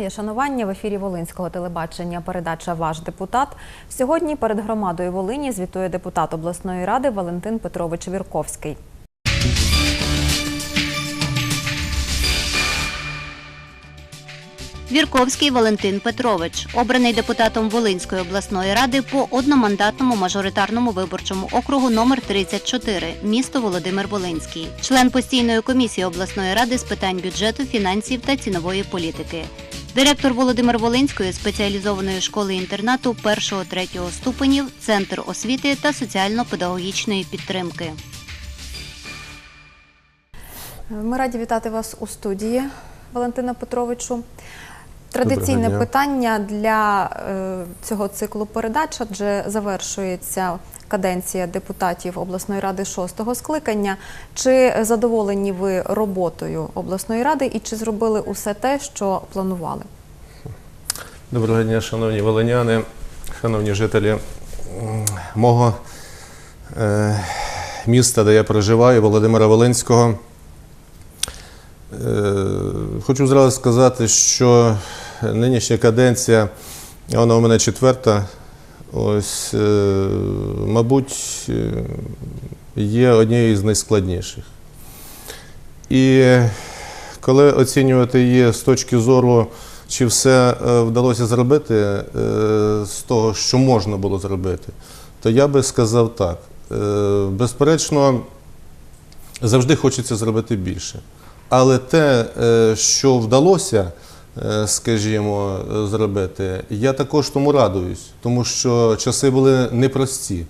Моє шанування в ефірі Волинського телебачення. Передача Ваш депутат. Сьогодні перед громадою Волині звітує депутат обласної ради Валентин Петрович Вірковський. Вірковський Валентин Петрович, обраний депутатом Волинської обласної ради по одномандатному мажоритарному виборчому округу номер 34, місто Володимир Волинський, член постійної комісії обласної ради з питань бюджету, фінансів та цінової політики. Директор Володимир Волинської спеціалізованої школи інтернату 1-3 ступенів, Центр освіти та соціально-педагогічної підтримки. Ми раді вітати вас у студії, Валентина Петровичу. Традиційне питання для е, цього циклу передач, адже завершується каденція депутатів обласної ради шостого скликання. Чи задоволені ви роботою обласної ради і чи зробили усе те, що планували? Доброго дня, шановні волиняни, шановні жителі мого е, міста, де я проживаю, Володимира Волинського. Е, хочу зразу сказати, що нинішня каденція, вона у мене четверта. Ось, е, мабуть, е, є однією з найскладніших. І коли оцінювати її з точки зору, чи все е, вдалося зробити з того, що можна було зробити, то я би сказав так. Безперечно, завжди хочеться зробити більше. Але те, що вдалося, скажімо, е, зробити, я також тому радуюсь, тому що часи були непрості.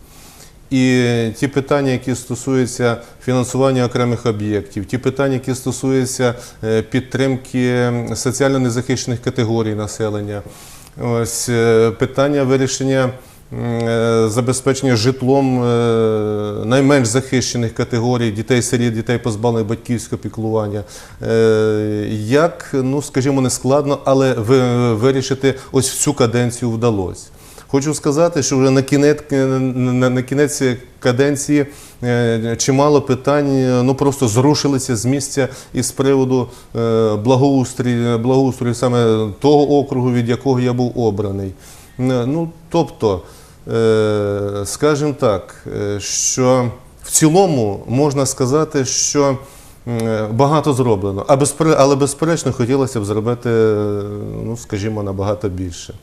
І ті питання, які стосуються фінансування окремих об'єктів, ті питання, які стосуються е, підтримки соціально незахищених категорій населення, ось е, питання вирішення забезпечення житлом е, найменш захищених категорій дітей сиріт, дітей позбавлених батьківського піклування. Е, Як, ну скажімо, не складно, але ви- вирішити ось в цю каденцію вдалося. Хочу сказати, що вже на кінець, на, кінець каденції е, чимало питань е, ну, просто зрушилися з місця із приводу е, благоустрою, саме того округу, від якого я був обраний. Е, Ну, тобто, е, скажімо так, е, що в цілому можна сказати, що багато зроблено, але безперечно хотілося б зробити, е, ну, скажімо, набагато більше.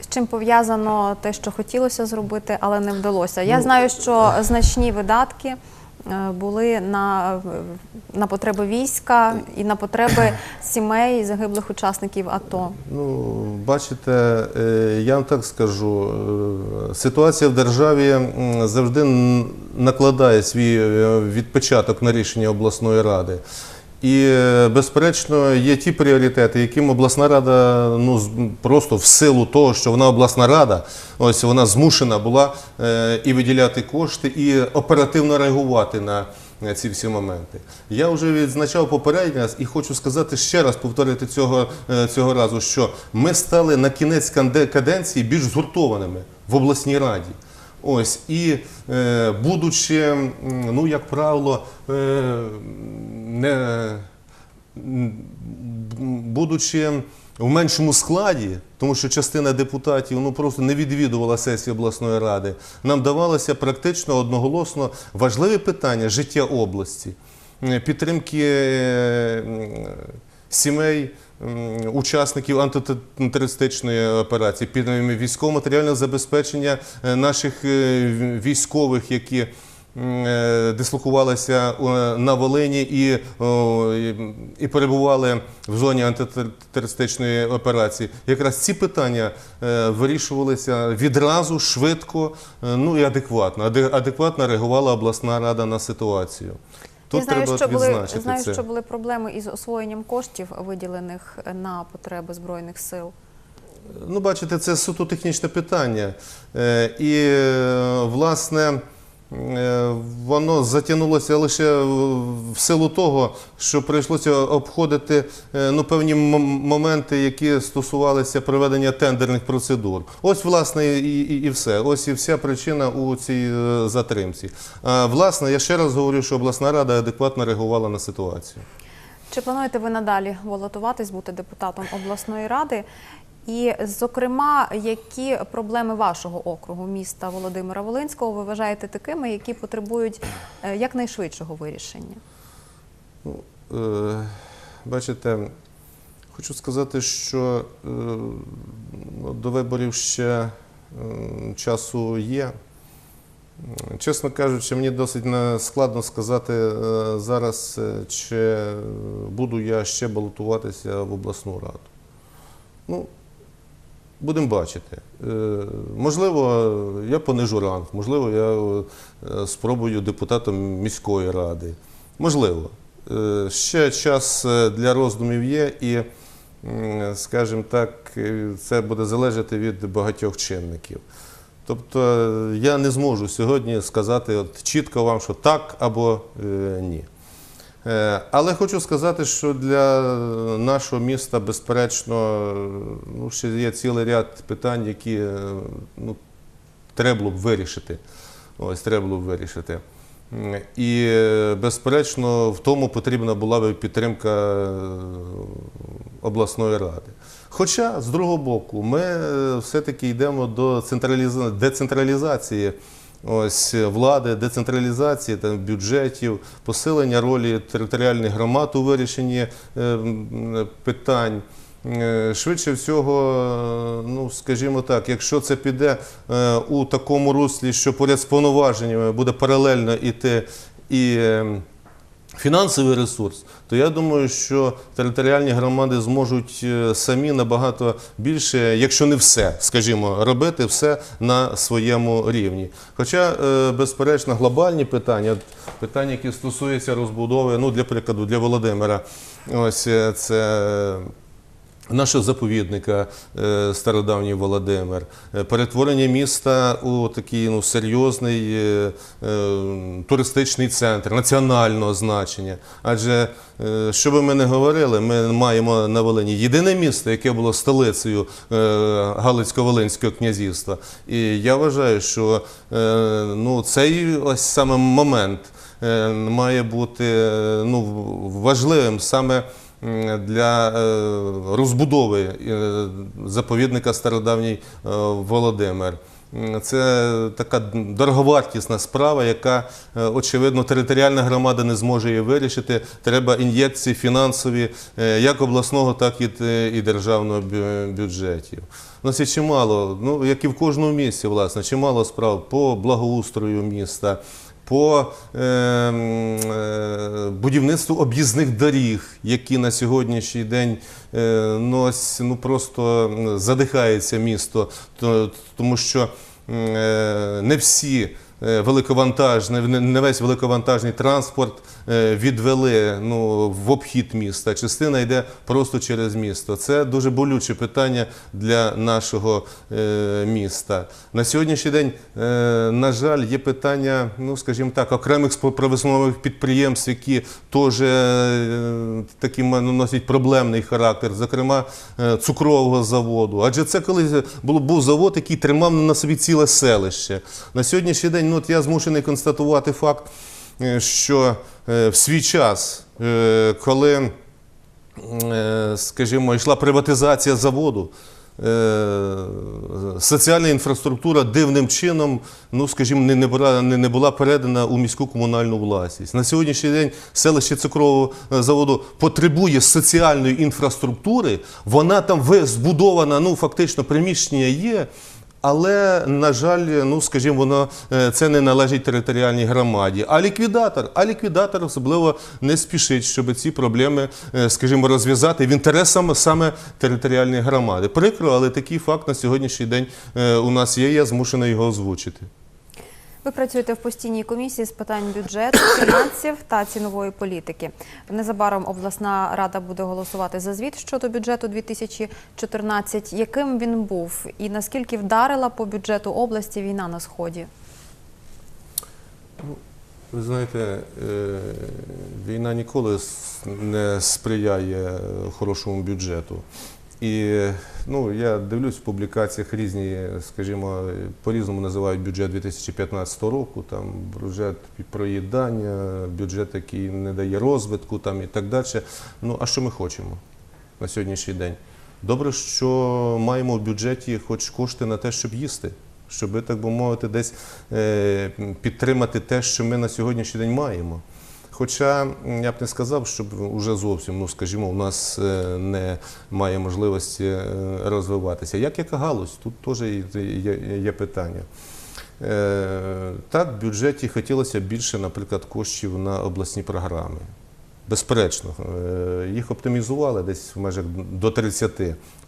З чим пов'язано те, що хотілося зробити, але не вдалося? Я Ну, знаю, що значні видатки е, були на, на потреби війська і на потреби сімей загиблих учасників АТО. Ну, бачите, е, я вам так скажу, е, ситуація в державі завжди накладає свій відпочаток на рішення обласної ради. І, е, безперечно, є ті пріоритети, яким обласна рада ну, просто в силу того, що вона обласна рада, ось вона змушена була е, і виділяти кошти, і оперативно реагувати на ці всі моменти. Я вже відзначав попередньо раз і хочу сказати ще раз, повторити цього, е, цього разу, що ми стали на кінець каденції більш згуртованими в обласній раді. Ось і е, будучи, ну як правило, е, не будучи в меншому складі, тому що частина депутатів ну просто не відвідувала сесії обласної ради, нам давалося практично одноголосно важливі питання життя області, підтримки е, сімей. Учасників антитерористичної операції, під військово-матеріальне забезпечення е, наших е, військових, які е, дислокувалися на Волині і, і- перебували в зоні антитерористичної операції. Якраз ці питання вирішувалися відразу, швидко, ну і адекватно. Аде- Адекватно реагувала обласна рада на ситуацію. Тут Я знаю, треба що були, знаю, це. що були проблеми із освоєнням коштів, виділених на потреби Збройних сил. Ну, бачите, це суто технічне питання. Е, І, е, власне, воно затягнулося лише в силу того, що прийшлося обходити е, ну, певні моменти, які стосувалися проведення тендерних процедур. Ось, власне, і, і, і все. Ось і вся причина у цій е, затримці. А, власне, я ще раз говорю, що обласна рада адекватно реагувала на ситуацію. Чи плануєте ви надалі балотуватись, бути депутатом обласної ради? І, зокрема, які проблеми вашого округу, міста Володимира Волинського, ви вважаєте такими, які потребують е, якнайшвидшого вирішення? Е, Бачите, хочу сказати, що е, ну, до виборів ще часу є. Чесно кажучи, мені досить складно сказати зараз, чи буду я ще балотуватися в обласну раду. Ну, будемо бачити. Е, Можливо, я понижу ранг, можливо, я е, спробую депутатом міської ради. Можливо. Е, Ще час для роздумів є, і, скажімо так, це буде залежати від багатьох чинників. Тобто я не зможу сьогодні сказати от чітко вам, що так або ні. Е, Але хочу сказати, що для нашого міста, безперечно, ну, ще є цілий ряд питань, які е, ну, треба було б вирішити. Ось треба було б вирішити. І, е, безперечно, в тому потрібна була б підтримка обласної ради. Хоча, з другого боку, ми все-таки йдемо до децентралізації ось, влади, децентралізації там, бюджетів, посилення ролі територіальних громад у вирішенні е, питань. Е, Швидше всього, е, ну скажімо так, якщо це піде е, у такому руслі, що поряд з повноваженнями буде паралельно іти і е, фінансовий ресурс, то я думаю, що територіальні громади зможуть е, самі набагато більше, якщо не все, скажімо, робити все на своєму рівні. Хоча, е, безперечно, глобальні питання, питання, які стосуються розбудови, ну для прикладу, для Володимира, ось е, це. Нашого заповідника е, стародавній Володимир, е, перетворення міста у такий ну, серйозний е, туристичний центр національного значення. Адже, що би ми не говорили, ми маємо на Волині єдине місто, яке було столицею Галицько-Волинського князівства. І я вважаю, що ну, цей ось саме момент має бути ну, важливим саме для е, розбудови е, заповідника стародавній е, Володимир. Це така дороговартісна справа, яка, очевидно, територіальна громада не зможе її вирішити. Треба ін'єкції фінансові як обласного, так і, державного бюджетів. У нас є чимало, ну як і в кожному місті, власне, чимало справ по благоустрою міста, по е, е, будівництву об'їзних доріг, які на сьогоднішній день е, ну, ну, просто задихається місто, то- тому що е, не всі. Е, Великовантажний, не- весь великовантажний транспорт е, відвели ну, в обхід міста. Частина йде просто через місто. Це дуже болюче питання для нашого е, міста. На сьогоднішній день, на жаль, є питання, ну скажімо так, окремих промислових підприємств, які теж такі ну, носять проблемний характер, зокрема цукрового заводу. Адже це колись був завод, який тримав на собі ціле селище. На сьогоднішній день, ну от я змушений констатувати факт, е, що е, в свій час, е, коли скажімо, йшла приватизація заводу. Соціальна інфраструктура дивним чином, ну скажімо, не, була, не, була передана у міську комунальну власність. На сьогоднішній день селище цукрового заводу потребує соціальної інфраструктури. Вона там збудована, ну фактично приміщення є. Але, на жаль, ну скажімо, воно е, це не належить територіальній громаді. А ліквідатор, а ліквідатор особливо не спішить, щоб ці проблеми, е, скажімо, розв'язати в інтересах саме територіальної громади. Прикро, але такий факт на сьогоднішній день е, у нас є. Я змушений його озвучити. Ви працюєте в постійній комісії з питань бюджету, фінансів та цінової політики. Незабаром обласна рада буде голосувати за звіт щодо бюджету 2014. Яким він був і наскільки вдарила по бюджету області війна на сході? Ви знаєте, е, війна ніколи не сприяє хорошому бюджету. І ну, я дивлюсь в публікаціях різні, скажімо, по-різному називають бюджет 2015 року, там бюджет проїдання, бюджет, який не дає розвитку там, і так далі. Ну, а що ми хочемо на сьогоднішній день? Добре, що маємо в бюджеті хоч кошти на те, щоб їсти, щоб, так би мовити, десь е, підтримати те, що ми на сьогоднішній день маємо. Хоча я б не сказав, щоб уже зовсім, ну скажімо, у нас е, не має можливості е, розвиватися. Як яка галузь? Тут теж є, питання. Е, Так, в бюджеті хотілося більше, наприклад, коштів на обласні програми. Безперечно, Е, їх оптимізували десь в межах до 30.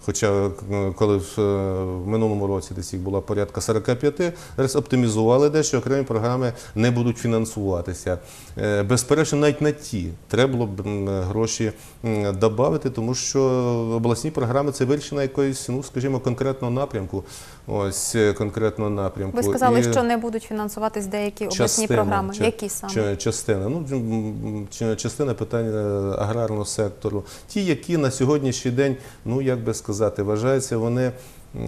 Хоча е, коли в е, в минулому році десь їх було порядка 45, зараз оптимізували дещо, окремі програми не будуть фінансуватися. Безперечно, навіть на ті треба було б гроші додати, тому що обласні програми це вирішення якоїсь, ну скажімо, конкретного напрямку. Ось конкретного напрямку. Ви сказали, І- що не будуть фінансуватись деякі обласні Частина, програми. ча- Які саме? Частина. Ну, частина питань е, аграрного сектору. Ті, які на сьогоднішній день, ну як би сказати, вважаються вони.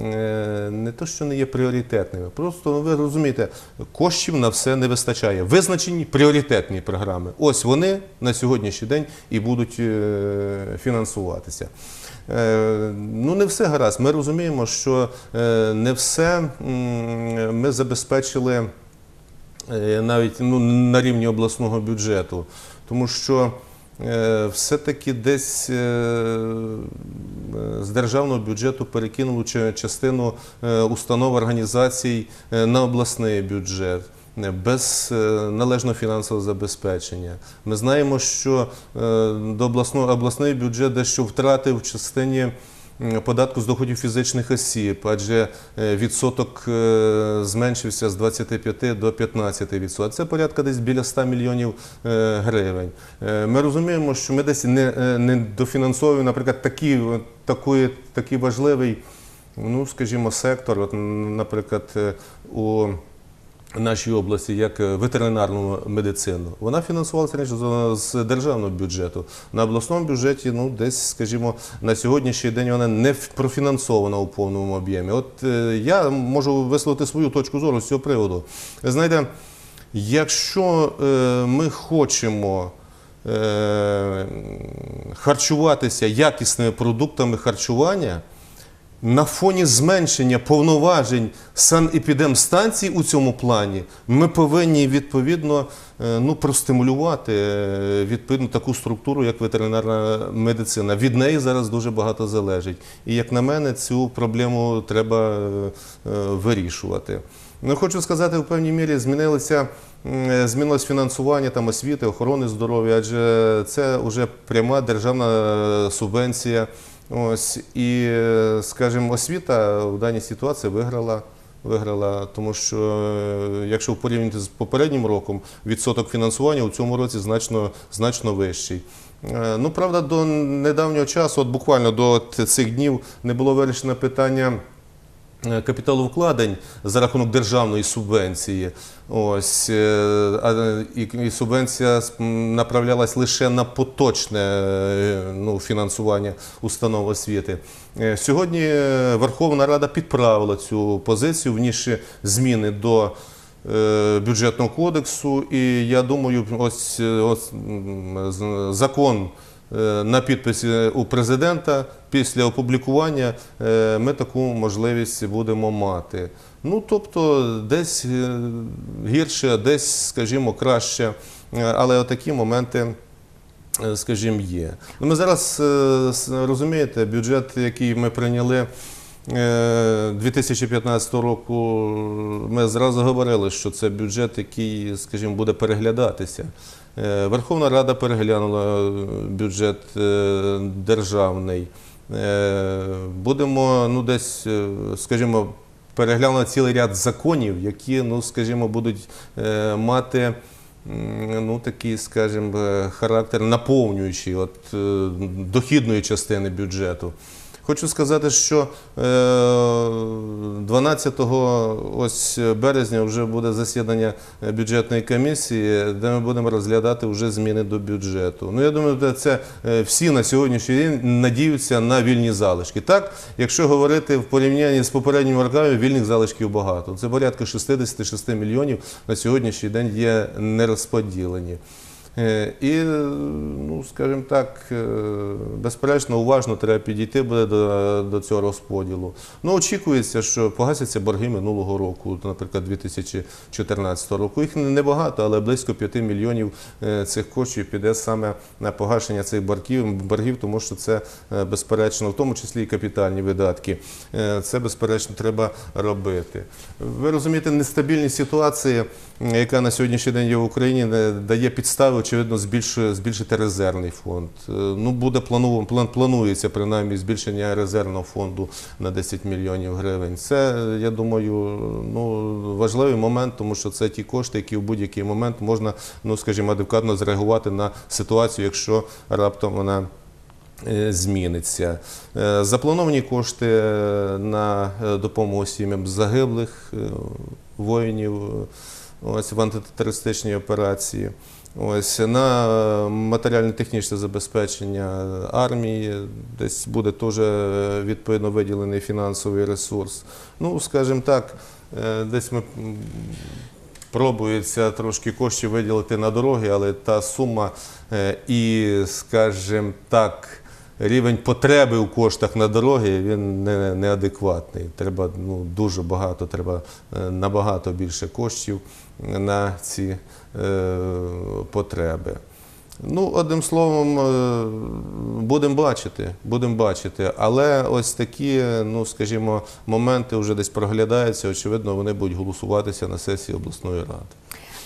е, Не то, що не є пріоритетними, просто ну, ви розумієте, коштів на все не вистачає. Визначені пріоритетні програми. Ось вони на сьогоднішній день і будуть е, фінансуватися. Ну, не все гаразд. Ми розуміємо, що не все ми забезпечили навіть ну, на рівні обласного бюджету, тому що все-таки десь е, е, з державного бюджету перекинули частину е, установ організацій е, на обласний бюджет. е, Без е, належного фінансового забезпечення. Ми знаємо, що е, до обласного обласний бюджет дещо втратив в частині податку з доходів фізичних осіб, адже е, відсоток е, зменшився з 25 до 15 відсотків. Це порядка десь біля 100 мільйонів е, гривень. Ми розуміємо, що ми десь не, не дофінансовуємо, наприклад, такі, такий, такий важливий, ну, скажімо, сектор, от, наприклад, е, у нашій області як е, ветеринарну медицину. Вона фінансувалася з- державного бюджету. На обласному бюджеті, ну десь, скажімо, на сьогоднішній день вона не в- профінансована у повному об'ємі. От е, я можу висловити свою точку зору з цього приводу. Ви знаєте, якщо е, ми хочемо. Харчуватися якісними продуктами харчування, на фоні зменшення повноважень санепідемстанцій у цьому плані ми повинні відповідно е, ну, простимулювати е, відповідно таку структуру, як ветеринарна медицина. Від неї зараз дуже багато залежить. І як на мене, цю проблему треба е, вирішувати. Ну, хочу сказати, в певній мірі змінилися. м, Змінилось фінансування там освіти, охорони здоров'я, адже це вже пряма державна субвенція. Ось і, скажімо, освіта в даній ситуації виграла. Виграла, тому що е, якщо порівняти з попереднім роком, відсоток фінансування у цьому році значно, значно вищий. Е, Ну, правда, до недавнього часу, от буквально до цих днів, не було вирішено питання капіталовкладень за рахунок державної субвенції. Ось е, і, субвенція направлялась лише на поточне е, ну, фінансування установ освіти. Е, Сьогодні е, Верховна Рада підправила цю позицію, внісши зміни до е, бюджетного кодексу. І я думаю, ось, е, ось закон е, на підписі у президента після опублікування е, ми таку можливість будемо мати. Ну тобто, десь е, гірше, десь, скажімо, краще, Е, але отакі моменти. е, Скажімо, є. Ну, ми зараз е, розумієте, бюджет, який ми прийняли е, 2015 року, ми зразу говорили, що це бюджет, який, скажімо, буде переглядатися. Е, Верховна Рада переглянула бюджет е, державний. Е, Будемо ну, десь, е, скажімо, переглянули цілий ряд законів, які, ну, скажімо, будуть е, мати ну, такий, скажімо, е, характер наповнюючий от, е, дохідної частини бюджету. Хочу сказати, що е, 12 ось березня вже буде засідання е, бюджетної комісії, де ми будемо розглядати вже зміни до бюджету. Ну я думаю, це е, всі на сьогоднішній день надіються на вільні залишки. Так, якщо говорити в порівнянні з попередніми роками, вільних залишків багато. Це порядка 66 мільйонів на сьогоднішній день є нерозподілені. Е, І, ну, скажімо так, е, безперечно, уважно треба підійти буде до, до цього розподілу. Ну, очікується, що погасяться борги минулого року, наприклад, 2014 року. Їх небагато, але близько 5 мільйонів е, цих коштів піде саме на погашення цих боргів, боргів, тому що це безперечно, в тому числі і капітальні видатки. Це безперечно треба робити. Ви розумієте, нестабільність ситуації, яка на сьогоднішній день є в Україні, дає підстави, очевидно, збільшує- збільшити резервний фонд. Е, Ну, буде плану- план, планується принаймні збільшення резервного фонду на 10 мільйонів гривень. Це, я думаю, ну, важливий момент, тому що це ті кошти, які в будь-який момент можна, ну, скажімо, адекватно зреагувати на ситуацію, якщо раптом вона е, зміниться. Е, Заплановані кошти на допомогу сім'ям загиблих воїнів ось, в антитерористичній операції. Ось на е, матеріально-технічне забезпечення армії, десь буде теж е, відповідно виділений фінансовий ресурс. Ну, скажімо так, е, десь ми пробується трошки коштів виділити на дороги, але та сума і, скажімо так, рівень потреби у коштах на дороги він не, неадекватний. Треба ну, дуже багато, треба е, набагато більше коштів на ці е, потреби. Ну, одним словом, е, будемо бачити, будемо бачити. Але ось такі, ну скажімо, моменти вже десь проглядаються. Очевидно, вони будуть голосуватися на сесії обласної ради.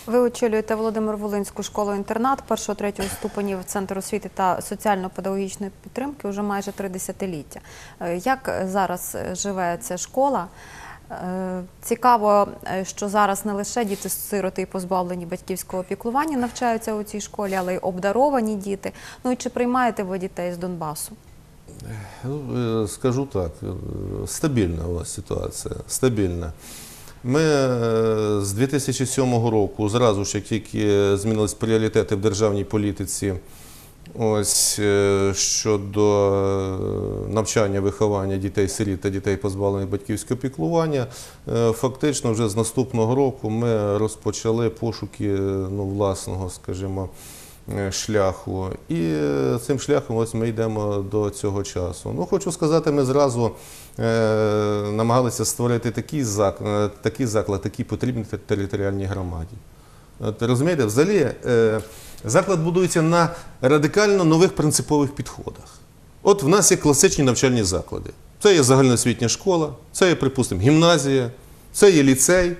Ви очолюєте Володимир Волинську школу-інтернат першого третього ступенів Центр освіти та соціально-педагогічної підтримки вже майже три десятиліття. Е, Як зараз живе ця школа? Е, Цікаво, е, що зараз не лише діти сироти і позбавлені батьківського опіклування навчаються у цій школі, але й обдаровані діти. Ну і чи приймаєте ви дітей з Донбасу? Ну, скажу так, стабільна у вас ситуація, стабільна. Ми е, з 2007 року, зразу ж як тільки змінились пріоритети в державній політиці, ось е, щодо е, навчання, виховання дітей сиріт та дітей позбавлених батьківського піклування, фактично вже з наступного року ми розпочали пошуки ну, власного, скажімо, шляху. І е, цим шляхом ось ми йдемо до цього часу. Ну, хочу сказати, ми зразу е, намагалися створити такий заклад, такий заклад, який потрібний територіальній громаді. От, розумієте, взагалі е, заклад будується на радикально нових принципових підходах. От в нас є класичні навчальні заклади. Це є загальноосвітня школа, це є, припустимо, гімназія, це є ліцей.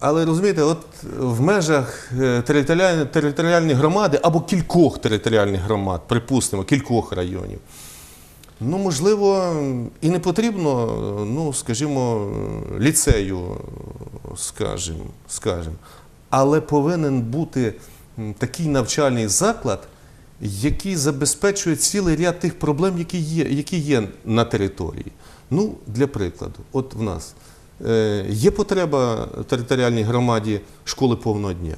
Але розумієте, от в межах е, територіальної, територіальної громади або кількох територіальних громад, припустимо, кількох районів, ну, можливо, і не потрібно, ну, скажімо, ліцею, скажімо, скажімо. але повинен бути такий навчальний заклад, який забезпечує цілий ряд тих проблем, які є, які є на території. Ну, для прикладу, от в нас є потреба територіальній громаді школи повного дня.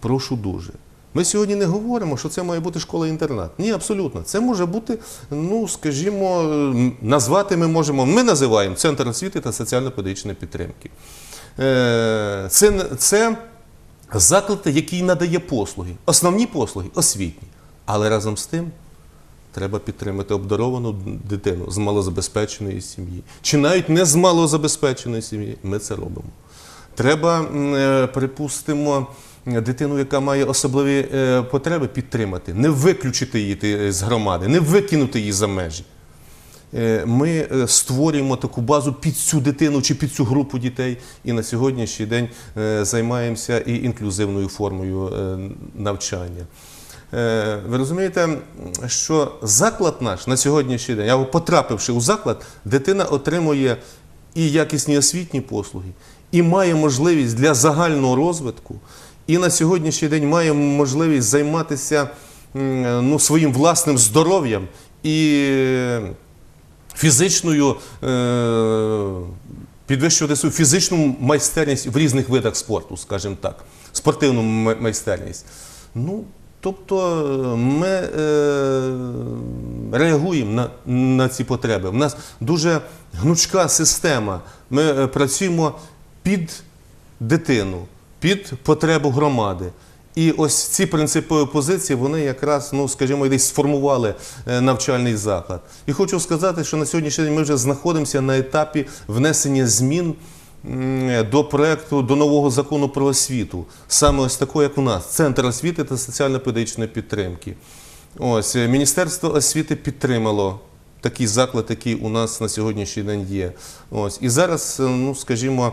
Прошу дуже. Ми сьогодні не говоримо, що це має бути школа-інтернат. Ні, абсолютно. Це може бути, ну скажімо, назвати ми можемо. Ми називаємо Центр освіти та соціально-педагогічної підтримки. Е, Це, це заклад, який надає послуги, основні послуги освітні. Але разом з тим треба підтримати обдаровану дитину з малозабезпеченої сім'ї, чи навіть не з малозабезпеченої сім'ї. Ми це робимо. Треба, е, припустимо, дитину, яка має особливі е, потреби, підтримати, не виключити її з громади, не викинути її за межі. Е, Ми створюємо таку базу під цю дитину чи під цю групу дітей, і на сьогоднішній день займаємося і інклюзивною формою навчання. Е, Ви розумієте, що заклад наш на сьогоднішній день, або потрапивши у заклад, дитина отримує і якісні освітні послуги, і має можливість для загального розвитку, і на сьогоднішній день має можливість займатися ну, своїм власним здоров'ям і фізичною, е, підвищувати свою фізичну майстерність в різних видах спорту, скажімо так, спортивну майстерність. Ну, тобто е, ми е, реагуємо на, на ці потреби. У нас дуже гнучка система. Ми е, працюємо під дитину, під потребу громади. І ось ці принципові позиції, вони якраз, ну скажімо, десь сформували е, навчальний заклад. І хочу сказати, що на сьогоднішній день ми вже знаходимося на етапі внесення змін до проекту до нового закону про освіту, саме ось такого, як у нас, центр освіти та соціально-педагогічної підтримки. Ось е, Міністерство освіти підтримало такий заклад, який у нас на сьогоднішній день є. Ось і зараз, е, ну скажімо,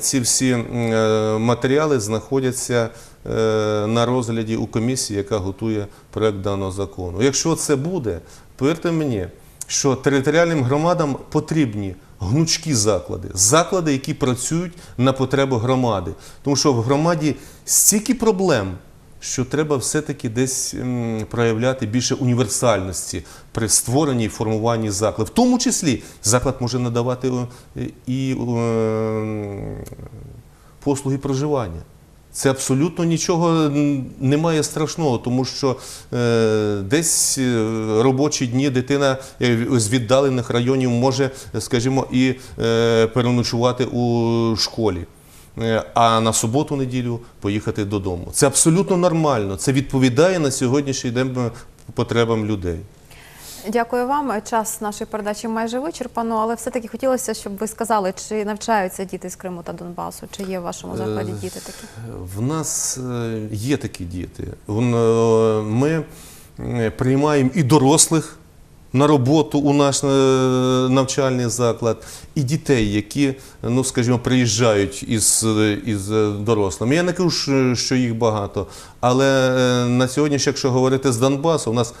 ці всі е, матеріали знаходяться е, на розгляді у комісії, яка готує проект даного закону. Якщо це буде, повірте мені, що територіальним громадам потрібні гнучкі заклади, заклади, які працюють на потребу громади, тому що в громаді стільки проблем що треба все-таки десь проявляти більше універсальності при створенні і формуванні закладу. В тому числі заклад може надавати е, і е, послуги проживання. Це абсолютно нічого немає страшного, тому що е, десь е, робочі дні дитина е, з віддалених районів може, скажімо, і переночувати у школі. А на суботу-неділю поїхати додому. Це абсолютно нормально. Це відповідає на сьогоднішній день потребам людей. Дякую вам. Час нашої передачі майже вичерпано, але все-таки хотілося, щоб ви сказали, чи навчаються діти з Криму та Донбасу, чи є в вашому закладі Е, діти такі? В нас е, є такі діти. Е, Ми приймаємо і дорослих на роботу у наш навчальний заклад, і дітей, які, ну скажімо, приїжджають із, із дорослими. Я не кажу, що- їх багато, але на сьогодні, якщо говорити з Донбасу, у нас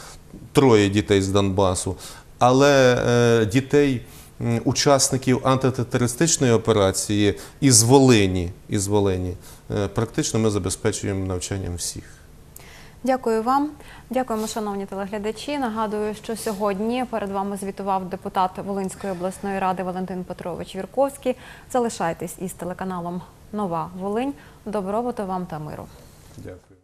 троє дітей з Донбасу, але е, дітей. Учасників антитерористичної операції із Волині, із Волині е, практично ми забезпечуємо навчанням всіх. Дякую вам. Дякуємо, шановні телеглядачі. Нагадую, що сьогодні перед вами звітував депутат Волинської обласної ради Валентин Петрович Вірковський. Залишайтесь із телеканалом Нова Волинь. Добробуту вам та миру. Дякую.